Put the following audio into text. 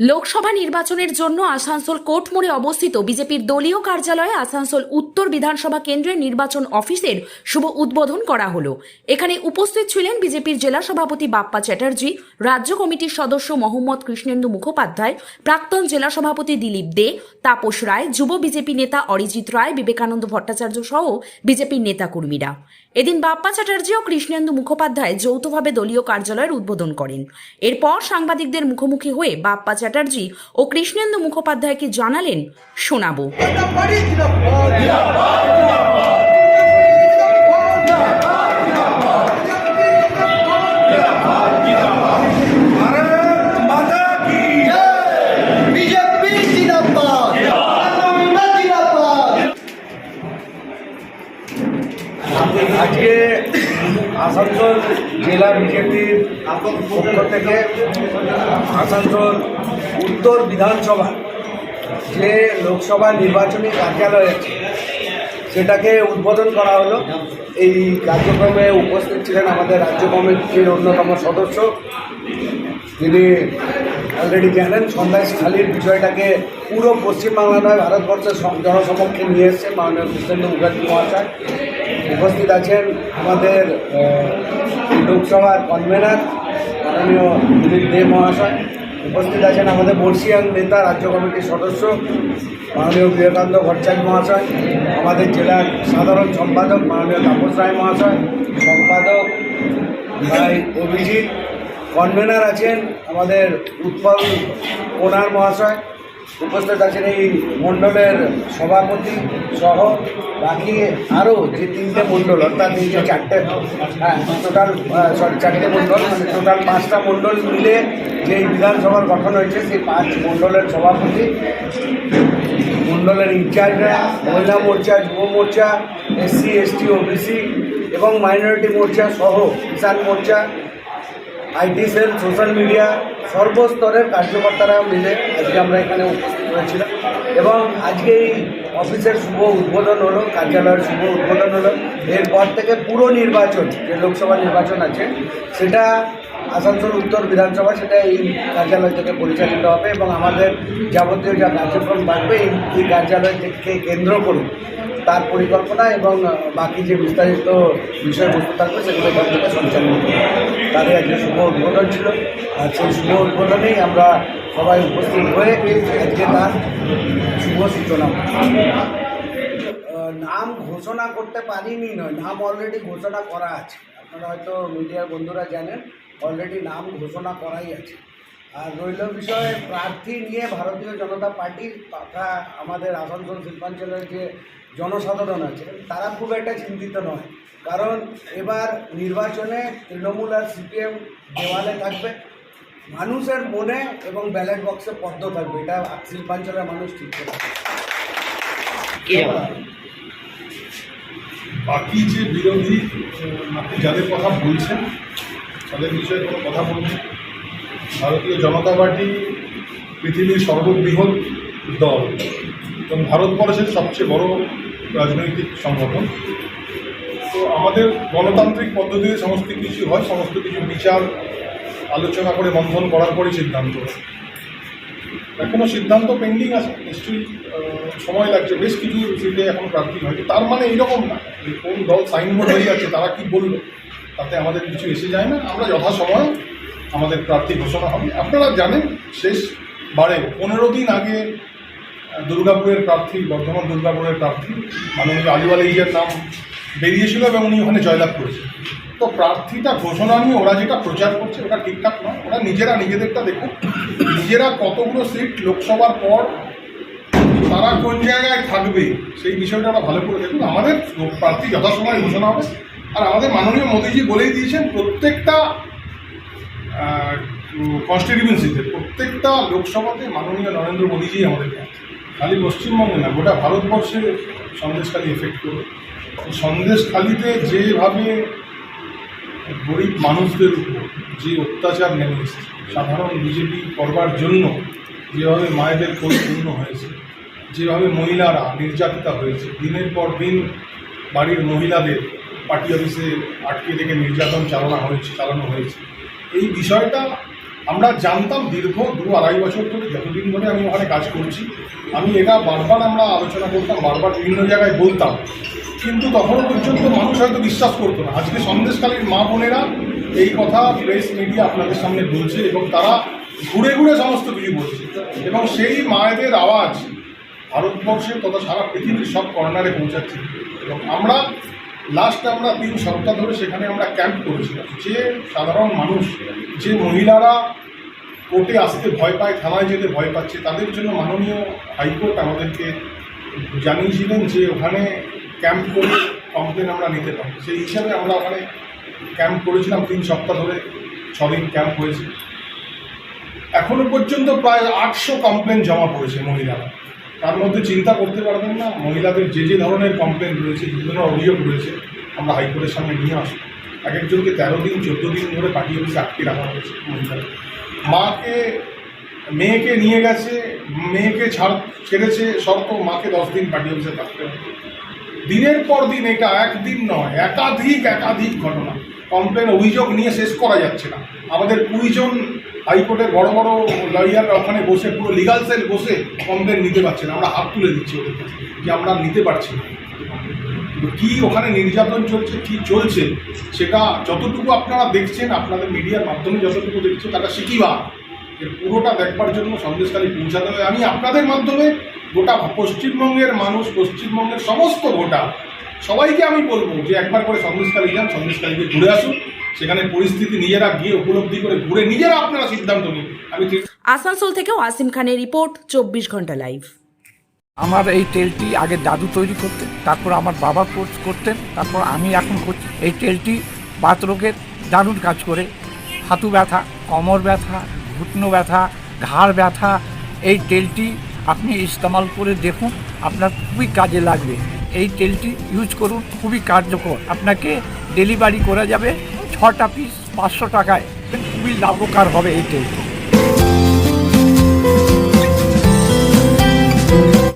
লোকসভা নির্বাচনের জন্য আসানসোল কোর্টমোড়ে অবস্থিত বিজেপির দলীয় কার্যালয়ে আসানসোল উত্তর বিধানসভা কেন্দ্রের নির্বাচন অফিসের শুভ উদ্বোধন করা হলো। এখানে উপস্থিত ছিলেন বিজেপির জেলা সভাপতি বাপ্পা চ্যাটার্জি, রাজ্য কমিটির সদস্য মোহাম্মদ কৃষ্ণেন্দু মুখোপাধ্যায়, প্রাক্তন জেলা সভাপতি দিলীপ দে, তাপস রায়, যুব বিজেপি নেতা অরিজিৎ রায়, বিবেকানন্দ ভট্টাচার্য সহ বিজেপির নেতাকর্মীরা। এদিন বাপ্পা চ্যাটার্জি ও কৃষ্ণেন্দু মুখোপাধ্যায় যৌথভাবে দলীয় কার্যালয়ের উদ্বোধন করেন। এরপর সাংবাদিকদের মুখোমুখি হয়ে বাপ্পা চ্যাটার্জি ও কৃষ্ণেন্দু মুখোপাধ্যায়কে জানালেন শোনাবো। আসানসোল জেলা বিজেপির পক্ষ থেকে আসানসোল উত্তর বিধানসভা যে লোকসভা নির্বাচনী কার্যালয় আছে, সেটাকে উদ্বোধন করা হলো। এই কার্যক্রমে উপস্থিত ছিলেন আমাদের রাজ্য কমিটির অন্যতম সদস্য। তিনি অলরেডি জানেন সন্দেশ খালির বিষয়টাকে পুরো পশ্চিমবাংলা নয়, ভারতবর্ষের জনসমক্ষে নিয়ে এসছে মাননীয় কৃষ্ণেন্দু মুখার্জি মহাশয়। উপস্থিত আছেন আমাদের লোকসভার কনভেনার মাননীয় দিলীপ দে মহাশয়। উপস্থিত আছেন আমাদের বর্ষিয়ান নেতা, রাজ্য কমিটির সদস্য মাননীয় বিবেকানন্দ ভট্টাচার্য মহাশয়, আমাদের জেলার সাধারণ সম্পাদক মাননীয় তাপস রায় মহাশয়, সম্পাদক ভাই অভিজিৎ। কনভেনার আছেন আমাদের উৎপল কোনার মহাশয়। উপস্থিত আছেন এই মণ্ডলের সভাপতি সহ বাকি আরও যে তিনটে মণ্ডল, অর্থাৎ যে চারটে হ্যাঁ টোটাল সরি চারটে মণ্ডল মানে টোটাল পাঁচটা মণ্ডল মিলে যে বিধানসভার গঠন হয়েছে, সেই পাঁচ মণ্ডলের সভাপতি, মণ্ডলের ইনচার্জরা মহিলা মোর্চা, যুব মোর্চা এসসি এসটি ওবিসি এবং মাইনরিটি মোর্চা সহ কিষাণ মোর্চা আইটি সেল সোশ্যাল মিডিয়া সর্বস্তরের কার্যকর্তারা মিলে আজকে আমরা এখানে উপস্থিত হয়েছিলাম। এবং আজকে এই অফিসের শুভ উদ্বোধন হলো, কার্যালয়ের শুভ উদ্বোধন হলো। এরপর থেকে পুরো নির্বাচন, যে লোকসভা নির্বাচন আছে, সেটা আসানসোল উত্তর বিধানসভা, সেটা এই কার্যালয় থেকে পরিচালিত হবে এবং আমাদের যাবতীয় যা কার্যক্রম থাকবে এই কার্যালয় থেকে কেন্দ্র করে তার পরিকল্পনা এবং বাকি যে বিস্তারিত বিষয়বস্তু থাকবে, সেগুলো এখান থেকে সঞ্চালন করবে। তাদের আজকে শুভ উদ্বোধন ছিল। আর সেই শুভ উদ্বোধনেই আমরা সবাই উপস্থিত হয়ে আজকে তার শুভ সূচনা। নাম ঘোষণা করতে পারিনি নয়, নাম অলরেডি ঘোষণা করা আছে। আপনারা হয়তো মিডিয়ার বন্ধুরা জানেন অলরেডি নাম ঘোষণা করাই আছে। আর রইল বিষয়ে প্রার্থী নিয়ে ভারতীয় জনতা পার্টির তথা আমাদের আসানসোল শিল্পাঞ্চলের যে জনসাধারণ আছে, তারা খুব একটা চিন্তিত নয়। কারণ এবার নির্বাচনে তৃণমূল আর সিপিএম দেওয়ালে থাকবে। মানুষের মনে এবং ব্যালট বক্সে পদ্ম থাকবে। এটা শিল্পাঞ্চলের মানুষ ঠিক করে বাকি যে বিরোধী আপনি যাদের কথা বলছেন তাদের বিষয়ে কোনো কথা বলছেন ভারতীয় জনতা পার্টি পৃথিবীর সর্ববৃহৎ দল। এবং ভারতবর্ষের সবচেয়ে বড় রাজনৈতিক সংগঠন। তো আমাদের গণতান্ত্রিক পদ্ধতিতে সমস্ত কিছু হয় সমস্ত কিছু বিচার আলোচনা করে মন্থন করার পরই সিদ্ধান্ত হয় এখনও সিদ্ধান্ত পেন্ডিং আছে, নিশ্চয়ই সময় লাগছে। বেশ কিছু সিটে এখন প্রার্থী হয়নি। তার মানে এইরকম না যে কোন দল সাইনবোর্ড হয়ে যাচ্ছে, তারা কি বলল তাতে আমাদের কিছু এসে যায় না। আমরা যথাসময়ে আমাদের প্রার্থী ঘোষণা হবে। আপনারা জানেন, শেষ বারে পনেরো দিন আগে দুর্গাপুরের প্রার্থী, বর্ধমান দুর্গাপুরের প্রার্থী, মাননীয় আলু আলিজের নাম বেরিয়েছিল এবং উনি ওখানে জয়লাভ করেছেন। তো প্রার্থীটা ঘোষণা নিয়ে ওরা যেটা প্রচার করছে ওটা ঠিকঠাক নয়। ওরা নিজেরা নিজেদেরটা দেখুন। নিজেরা কতগুলো সিট লোকসভার পর তারা কোন জায়গায় থাকবে সেই বিষয়টা ওরা ভালো করে দেখুন। আমাদের প্রার্থী যথাসময়ে ঘোষণা হবে। আর আমাদের মাননীয় মোদীজি বলেই দিয়েছেন, প্রত্যেকটা কনস্টিটিউয়েন্সিতে প্রত্যেকটা লোকসভাতে মাননীয় নরেন্দ্র মোদীজি আমাদের খালি পশ্চিমবঙ্গে না, গোটা ভারতবর্ষে সন্দেশখালী এফেক্ট করবে। সন্দেশখালীতে যেভাবে গরিব মানুষদের উপর যে অত্যাচার নেমে এসেছে, সাধারণ বিজেপি করবার জন্য যেভাবে মায়েদের পরিপূর্ণ হয়েছে, যেভাবে মহিলারা নির্যাতিতা হয়েছে, দিনের পর দিন বাড়ির মহিলাদের পার্টি অফিসে আটকে রেখে নির্যাতন চালানো হয়েছে চালানো হয়েছে। এই বিষয়টা আমরা জানতাম দীর্ঘ দু আড়াই বছর ধরে যতদিন ধরে আমি ওখানে কাজ করছি, আমি এটা বারবার আমরা আলোচনা করতাম, বারবার বিভিন্ন জায়গায় বলতাম। কিন্তু তখন পর্যন্ত মানুষ হয়তো বিশ্বাস করতো না। আজকে সন্দেশকালীর মা বোনেরা এই কথা প্রেস মিডিয়া আপনাদের সামনে বলছে এবং তারা ঘুরে ঘুরে সমস্ত কিছু বলছে। এবং সেই মায়েদের আওয়াজ ভারতবর্ষে তথা সারা পৃথিবীর সব কর্নারে পৌঁছাচ্ছে। এবং আমরা লাস্ট আমরা তিন সপ্তাহ ধরে সেখানে আমরা ক্যাম্প করেছিলাম। যে সাধারণ মানুষ, যে মহিলারা কোর্টে আসতে ভয় পায়, থানায় যেতে ভয় পাচ্ছে, তাদের জন্য মাননীয় হাইকোর্ট আমাদেরকে জানিয়েছিলেন যে ওখানে ক্যাম্প করে কমপ্লেন আমরা নিতে পারি সেই হিসাবে আমরা ওখানে ক্যাম্প করেছিলাম তিন সপ্তাহ ধরে, ছদিন ক্যাম্প হয়েছে। এখনও পর্যন্ত প্রায় আটশো কমপ্লেন জমা পড়েছে মহিলারা। তার মধ্যে চিন্তা করতে পারবেন না। মহিলাদের যে যে ধরনের কমপ্লেন রয়েছে ধরনের অভিযোগ রয়েছে, আমরা হাইকোর্টের সামনে নিয়ে আসব। এক একজনকে তেরো দিন, চোদ্দ দিন ধরে পাঠিয়ে অফিসে আটকে রাখা হয়েছে মহিলাদের। মাকে, মেয়েকে নিয়ে গেছে, মেয়েকে ছাড়, ছেড়েছে শর্ত মাকে দশ দিন পাঠিয়ে অফিসে থাকতে হবে দিনের পর দিন এটা একদিন নয়, একাধিক একাধিক ঘটনা। কমপ্লেন অভিযোগ নিয়ে শেষ করা যাচ্ছে না। আমাদের কুড়িজন হাইকোর্টের বড় বড় লয়াররা ওখানে বসে, পুরো লিগাল সেল বসে কমপ্লেন নিতে পারছে না। আমরা হাত তুলে দিচ্ছি ওদের যে আমরা নিতে পারছি না। কী ওখানে নির্যাতন চলছে, কী চলছে, সেটা যতটুকু আপনারা দেখছেন, আপনাদের মিডিয়ার মাধ্যমে যতটুকু দেখছেন তাটা শিখিবা এর পুরোটা দেখবার জন্য সন্দেশকালী পৌঁছাতে হবে। আমি আপনাদের মাধ্যমে গোটা পশ্চিমবঙ্গের মানুষ, পশ্চিমবঙ্গের সমস্ত ভোটার, সবাইকে আমি বলব যে একবার করে সন্দেশকালী যান সন্দেশকালীকে ঘুরে আসুন। সেখানে পরিস্থিতি নিজেরা গিয়ে উপলব্ধি করে ঘুরে নিজেরা আপনারা সিদ্ধান্ত নিন। আমি আসানসোল থেকে ওয়াসিম খানের রিপোর্ট চব্বিশ ঘণ্টা লাইভ। আমার এই তেলটি আগে দাদু তৈরি করতেন তারপর আমার বাবা কোর্স করতেন তারপর আমি এখন করছি। এই তেলটি বাত রোগের দারুণ কাজ করে। হাঁটু ব্যথা কোমর ব্যথা ঘুটনো ব্যথা ঘাড় ব্যথা এই তেলটি আপনি ইস্তেমাল করে দেখুন আপনার খুবই কাজে লাগবে। এই তেলটি ইউজ করুন খুবই কার্যকর। আপনাকে ডেলিভারি করা যাবে ছটা পিস পাঁচশো টাকায়। খুবই লাভকার হবে এই তেলটি